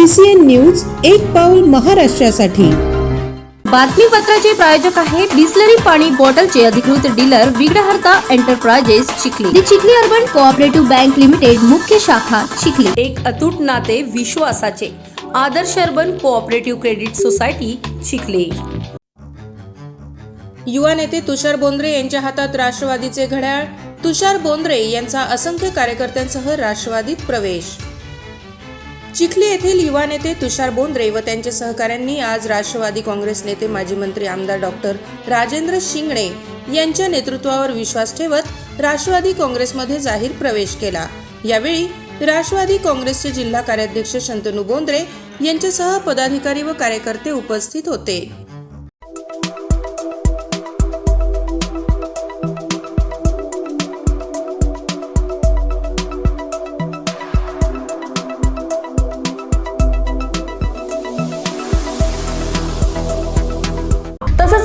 CCN news एक पाऊल महाराष्ट्रासाठी. बातमीपत्राचे प्रायोजक आहे बिस्लरी पाणी बॉटलचे अधिकृत dealer Vighnaharta enterprises Chikhli. The Chikhli urban cooperative bank limited मुख्य शाखा चिखली. एक अतूट नाते विश्वासाचे. आदर्श urban cooperative credit society Chikhli. युवा नेते तुषार बोंद्रे यांच्या हातात राष्ट्रवादीचे घड्याळ. तुषार बोंद्रे यांचा असंख्य कार्यकर्त्यांसह राष्ट्रवादीत प्रवेश. चिखली येथील युवा नेते तुषार बोंद्रे व त्यांच्या सहकाऱ्यांनी आज राष्ट्रवादी काँग्रेस नेते माजी मंत्री आमदार डॉक्टर राजेंद्र शिंगणे यांच्या नेतृत्वावर विश्वास ठेवत राष्ट्रवादी काँग्रेसमध्ये जाहीर प्रवेश केला. यावेळी राष्ट्रवादी काँग्रेसचे जिल्हा कार्याध्यक्ष शंतनू बोंद्रे यांच्यासह पदाधिकारी व कार्यकर्ते उपस्थित होते.